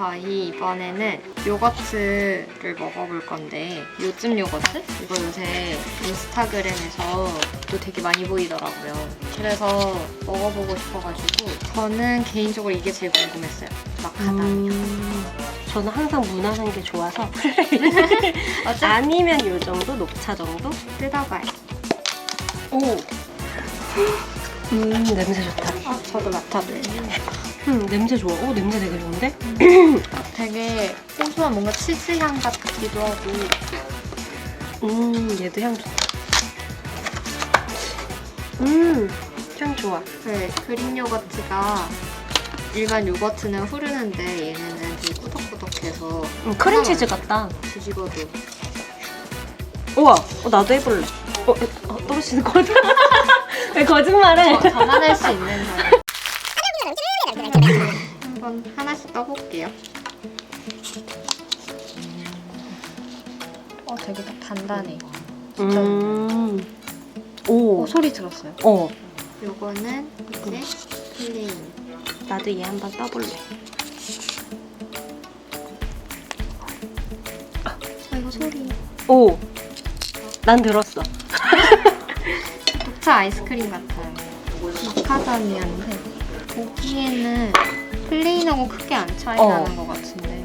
저희 이번에는 요거트를 먹어볼 건데 요즘 요거트? 이거 요새 인스타그램에서 또 되게 많이 보이더라고요. 그래서 먹어보고 싶어가지고 저는 개인적으로 이게 제일 궁금했어요. 마카다미아. 음, 저는 항상 무난한 게 좋아서 아니면 요 정도 녹차 정도? 뜯어봐요. 오. 음 냄새 좋다. 어, 저도 맡아볼게요. 음 냄새 좋아. 오 냄새 되게 좋은데? 되게 고소한 뭔가 치즈 향 같기도 하고 음 얘도 향 좋다. 음 향 좋아. 네, 그릭 요거트가 일반 요거트는 후르는데 얘네는 되게 꾸덕꾸덕해서 음, 크림치즈 같다. 뒤집어도 우와 어, 나도 해볼래. 어, 어 떨어지는 거 같아. 왜 거짓말해? 저, 저만 할수 있는 사람 한번 하나씩 떠볼게요 어 되게 다 단단해 진짜 음. 오. 오 소리 들었어요 어. 요거는 이제 플레인 나도 얘 한번 떠볼래. 아 이거 소리 오. 난 들었어. 녹차 아이스크림 같아요 마카다미아인데 보기에는 플레인하고 크게 안 차이 어. 나는 것 같은데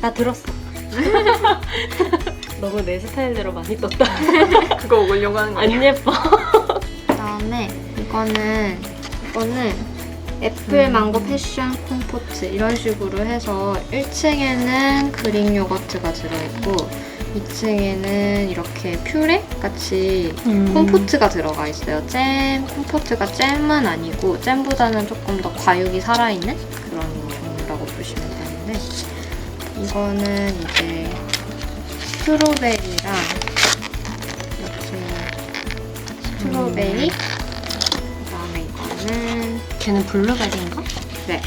나 들었어. 너무 내 스타일대로 많이 떴다. 그거 먹으려고 하는 거안 예뻐. 그다음에 이거는 이거는 애플 음. 망고 패션 콤포트 이런 식으로 해서 1층에는 그릭 요거트가 들어있고 2층에는 이렇게 퓨레 같이 음. 콤포트가 들어가 있어요. 잼 콤포트가 잼은 아니고 잼보다는 조금 더 과육이 살아있는 그런 종류라고 보시면 되는데 이거는 이제 스트로베리랑 이렇게 스트로베리 그다음에 이거는 걔는 블루베리인가? 네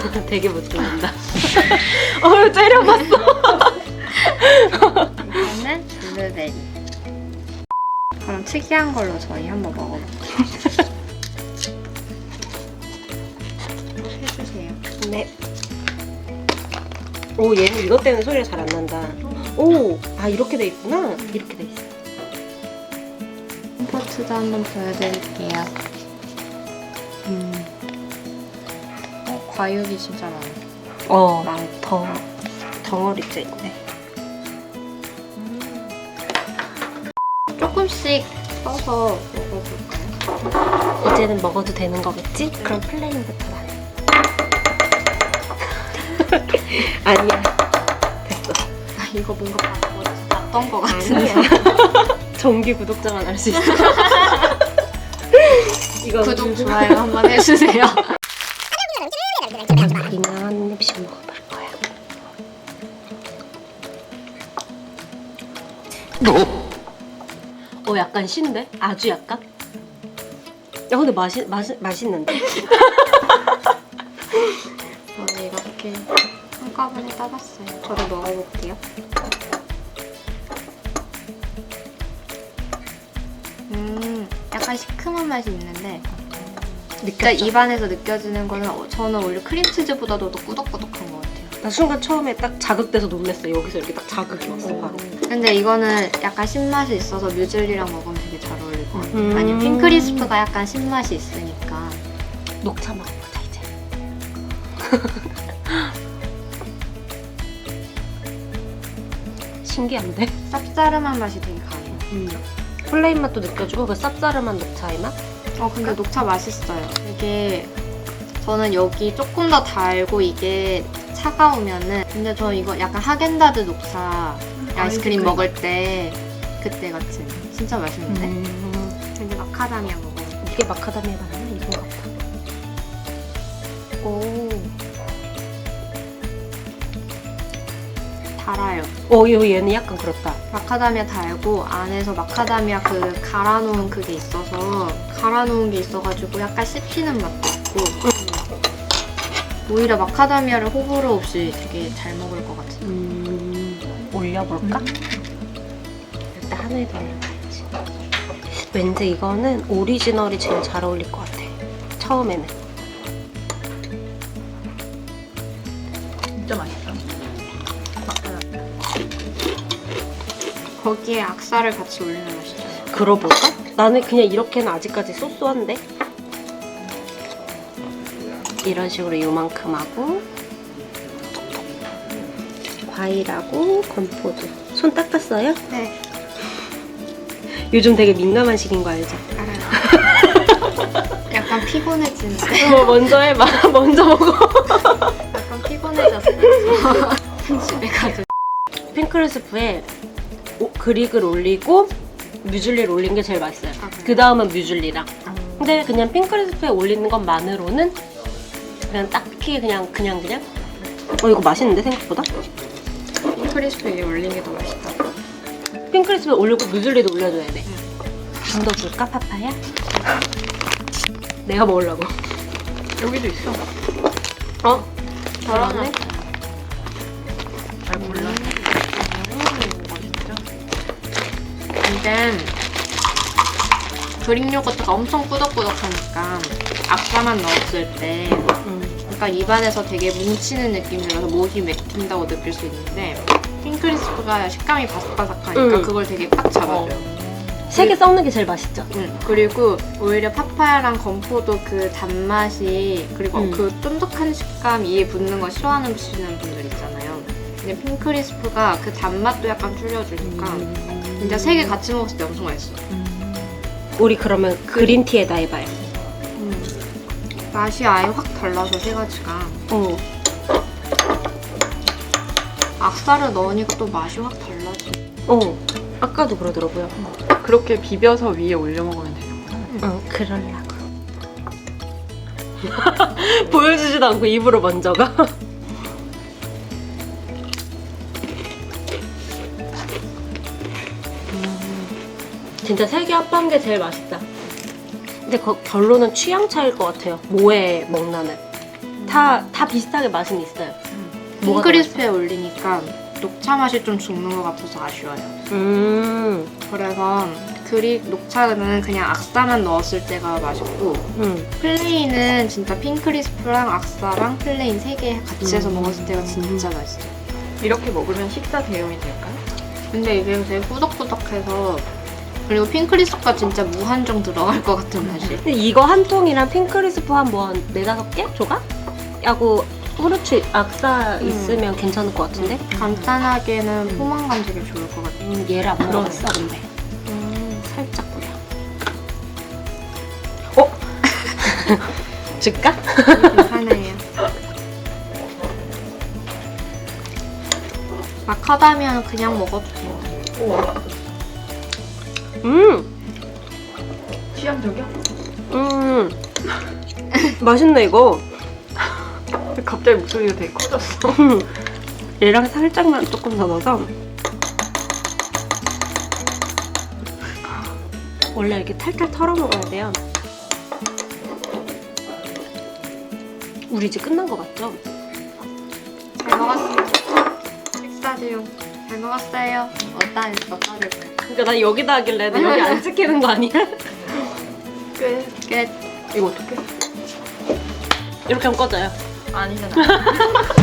되게 못 듣는다. 어, 째려봤어. 이거는 블루베리. 그럼 특이한 걸로 저희 한번 먹어볼게요. 해주세요. 네. 오, 얘는 이것 때문에 소리가 잘 안 난다. 오, 아, 이렇게 돼 있구나. 이렇게 돼 있어. 콤포트도 한번 보여드릴게요. 음. 어, 과육이 진짜 많아요. 어. 더, 덩어리째 있네. 조금씩 써서 먹어볼까요? 이제는 먹어도 되는 거겠지? 그럼 플레인부터 나는. 아니야. 됐어. 아, 이거 뭔가 봤- 봤던 것 같은데. 정기 구독자만 알수 있어. 이거 구독, 좋아요 한번 해주세요. 우리는 한 입씩 먹어볼 거야. 어, 약간 신데? 아주 약간? 야, 근데 맛이, 맛이, 맛있는데? 저는 이렇게 한꺼번에 따봤어요. 저도 먹어볼게요. 음, 약간 시큼한 맛이 있는데 느꼈죠? 입안에서 느껴지는 거는 어, 저는 원래 크림치즈보다도 더 꾸덕꾸덕한 것 같아요. 나 순간 처음에 딱 자극돼서 놀랬어. 여기서 이렇게 딱 자극이 왔어, 바로. 근데 이거는 약간 신맛이 있어서 뮤즐리랑 먹으면 되게 잘 어울릴 것 같아요. 음. 아니 핑크리스프가 약간 신맛이 있으니까 녹차 먹어보자, 이제. 신기한데? 쌉싸름한 맛이 되게 강해요. 음. 플레인 맛도 느껴지고 그 쌉싸름한 녹차의 맛? 어 근데 녹차 맛있어요. 이게 저는 여기 조금 더 달고 이게 차가우면은 근데 저 이거 약간 하겐다드 녹차 아이스크림 아이스크림. 먹을 때 그때 같은 진짜 맛있는데 음. 근데 마카다미아 먹어요. 이게 마카다미아 바나나 이건 같아. 오 달아요. 어, 이거 얘는 약간 그렇다. 마카다미아 달고 안에서 마카다미아 그 갈아놓은 그게 있어서 갈아놓은 게 있어가지고 약간 씹히는 맛도 있고 오히려 마카다미아를 호불호 없이 되게 잘 먹을 것 같아. 음, 올려볼까? 일단 하나에 더 올려봐야지. 왠지 이거는 오리지널이 제일 잘 어울릴 것 같아. 처음에는. 진짜 맛있다. 거기에 악사를 같이 올리는 맛이잖아. 그러볼까? 나는 그냥 이렇게는 아직까지 소소한데? 이런 식으로 요만큼 하고. 과일하고 건포도 손 닦았어요? 네, 요즘 되게 민감한 시기인 거 알죠? 알아요. 약간 피곤해지는데. 어, 먼저 해봐 먼저 먹어 약간 피곤해졌어. 집에 가도. 핑크레스프에 오- 그릭을 올리고 뮤즐리를 올린 게 제일 맛있어요 아, 그래요? 그 다음은 뮤즐리랑 근데 그냥 핑크레스프에 올리는 것만으로는 그냥 딱히 그냥 그냥 그냥 어 이거 맛있는데 생각보다? 크리스피 위에 올린 게 더 맛있다. 핑크리스프에 올리고 뮤즐리도 올려줘야 돼. 좀 더 줄까 파파야? 내가 먹으려고. 여기도 있어. 어? 덜어놨네. 근데 그릭 요거트가 엄청 꾸덕꾸덕하니까 악사만 넣었을 때 음. 약간 입안에서 되게 뭉치는 느낌 들어서 목이 맥힌다고 느낄 수 있는데 핑크리스프가 식감이 바삭바삭하니까 음. 그걸 되게 팍 잡아줘요. 세개 섞는 게 제일 맛있죠? 음, 그리고 오히려 파파야랑 건포도 그 단맛이 그리고 음. 그 쫀득한 식감 이에 붙는 거 싫어하는 분들 있잖아요. 근데 핑크리스프가 그 단맛도 약간 줄여주니까 진짜 세 개 같이 먹었을 때 엄청 맛있어. 우리 그러면 그린티에다 해봐요. 음. 맛이 아예 확 달라서 세 가지가 어. 악사를 넣으니까 또 맛이 확 달라져. 어. 아까도 그러더라고요. 그렇게 비벼서 위에 올려 먹으면 되는구나. 응, 그러려고. 보여주지도 않고 입으로 먼저 가. 진짜 세개 합한 게 제일 맛있다. 근데 거- 결론은 취향 차일 것 같아요. 뭐에 먹나는. 다, 다 비슷하게 맛은 있어요. 뭐가 더 핑크리스프에 올리니까 녹차 맛이 좀 죽는 것 같아서 아쉬워요. 음, 그래서 그릭 녹차는 그냥 악사만 넣었을 때가 맛있고 음. 플레인은 진짜 핑크리스프랑 악사랑 플레인 세 개 같이 해서 음. 먹었을 때가 진짜 맛있어요. 이렇게 먹으면 식사 대용이 될까요? 근데 이게 되게 꾸덕꾸덕해서 그리고 핑크리스프가 진짜 무한정 들어갈 것 같은 맛이. 근데 이거 한 통이랑 핑크리스프 한 뭐 한 네다섯 개? 조각? 야구 후르츠 악사 음. 있으면 괜찮을 것 같은데? 간단하게는 포만감 되게 좋을 것 같아요. 음, 얘를 안 먹어봤어 근데 음, 살짝 뿌려 어? 줄까? 괜찮아요. 마카다미아는 그냥 먹어도 돼요. 우와. 음! 취향 저격? 음 맛있네 이거 갑자기 목소리가 되게 커졌어. 얘랑 살짝만 조금 더 넣어서 원래 이렇게 탈탈 털어 먹어야 돼요 우리 이제 끝난 거 맞죠? 잘 먹었습니다. 식사 중. 잘 먹었어요. 어따 했어, 따를까요? 그러니까 나 여기다 하길래 나 여기 안 찍히는 거 아니야? 끝. 끝. 이거 어떡해? 이렇게 하면 꺼져요 아니잖아.